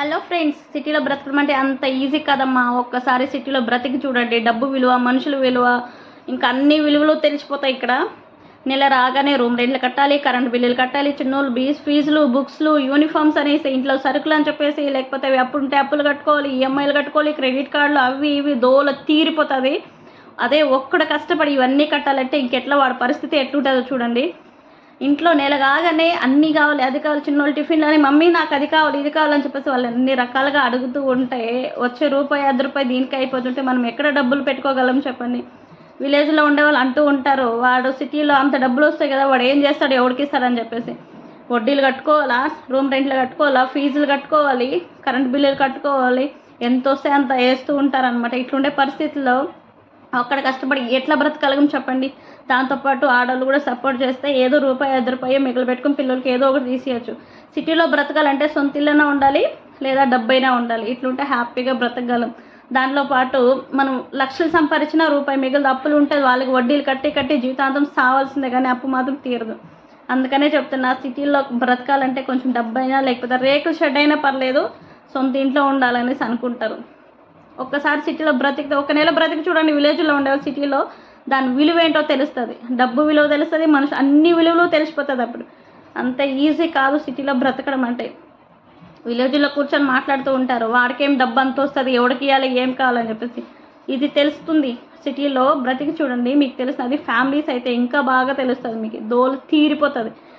Hello friends సిటీలో బ్రతకడం అంటే అంత ఈజీ కదమ్మా. ఒక్కసారి సిటీలో బ్రతికి చూడండి. డబ్బు విలువ మనుషుల విలువ ఇంకా అన్ని విలువలు తెలిసిపోతాయి ఇక్కడ. నెల రాగానే రూమ్ రెంట్లు కట్టాలి కరెంట్ బిల్లులు కట్టాలి చిన్నోళ్ళు బీస్ ఫీజులు బుక్స్లు యూనిఫామ్స్ అనేసి ఇంట్లో సరుకులు అని చెప్పేసి లేకపోతే అవి అప్పు ఉంటే అప్పులు కట్టుకోవాలి ఈఎంఐలు కట్టుకోవాలి క్రెడిట్ కార్డులు అవి ఇవి దోల తీరిపోతుంది. అదే ఒక్కడ కష్టపడి ఇవన్నీ కట్టాలంటే ఇంకెట్లా వాడి పరిస్థితి ఎట్లుంటుందో చూడండి. ఇంట్లో నెల కాగానే అన్నీ కావాలి అది కావాలి చిన్నోళ్ళు టిఫిన్లు అని మమ్మీ నాకు అది కావాలి ఇది కావాలని చెప్పేసి వాళ్ళు అన్ని రకాలుగా అడుగుతూ ఉంటే వచ్చే రూపాయి అర్ధ రూపాయి దీనికి అయిపోతుంటే మనం ఎక్కడ డబ్బులు పెట్టుకోగలం చెప్పండి. విలేజ్లో ఉండే వాళ్ళు అంటూ ఉంటారు వాడు సిటీలో అంత డబ్బులు వస్తాయి కదా వాడు ఏం చేస్తాడు ఎవరికి ఇస్తాడని చెప్పేసి. వడ్డీలు కట్టుకోవాలా? రూమ్ రెంట్లు కట్టుకోవాలా? ఫీజులు కట్టుకోవాలి? కరెంట్ బిల్లులు కట్టుకోవాలి? ఎంత వస్తే అంత వేస్తూ ఉంటారనమాట ఇట్లుండే పరిస్థితుల్లో అక్కడ కష్టపడి ఎట్లా బ్రతకలగం చెప్పండి? దాంతోపాటు ఆడవాళ్ళు కూడా సపోర్ట్ చేస్తే ఏదో రూపాయి ఐదు రూపాయి మిగిలి పెట్టుకుని పిల్లలకి ఏదో ఒకటి తీసేయచ్చు. సిటీలో బ్రతకాలంటే సొంత ఇల్లైనా ఉండాలి లేదా డబ్బైనా ఉండాలి. ఇట్లుంటే హ్యాపీగా బ్రతకగలం. దాంట్లో పాటు మనం లక్షలు సంపాదించిన రూపాయి మిగిలిన అప్పులు ఉంటే వాళ్ళకి వడ్డీలు కట్టి కట్టి జీవితాంతం సావాల్సిందే కానీ అప్పు మాత్రం తీరదు. అందుకనే చెప్తున్నా సిటీలో బ్రతకాలంటే కొంచెం డబ్బైనా లేకపోతే రేకుల షెడ్ అయినా పర్లేదు సొంత ఇంట్లో ఉండాలనేసి అనుకుంటారు. ఒక్కసారి సిటీలో బ్రతికితే ఒక నెల బ్రతికి చూడండి విలేజ్లో ఉండేవాళ్ళు సిటీలో దాని విలువ ఏంటో తెలుస్తుంది. డబ్బు విలువ తెలుస్తుంది మనిషి అన్ని విలువలు తెలిసిపోతుంది అప్పుడు. అంత ఈజీ కాదు సిటీలో బ్రతకడం అంటే. విలేజ్లో కూర్చొని మాట్లాడుతూ ఉంటారు వాడికేం డబ్బు అంత వస్తుంది ఎవడికి ఇవ్వాలి ఏం కావాలని చెప్పేసి. ఇది తెలుస్తుంది. సిటీలో బ్రతికి చూడండి మీకు తెలుస్తుంది ఫ్యామిలీస్ అయితే ఇంకా బాగా తెలుస్తుంది మీకు దోలు తీరిపోతుంది.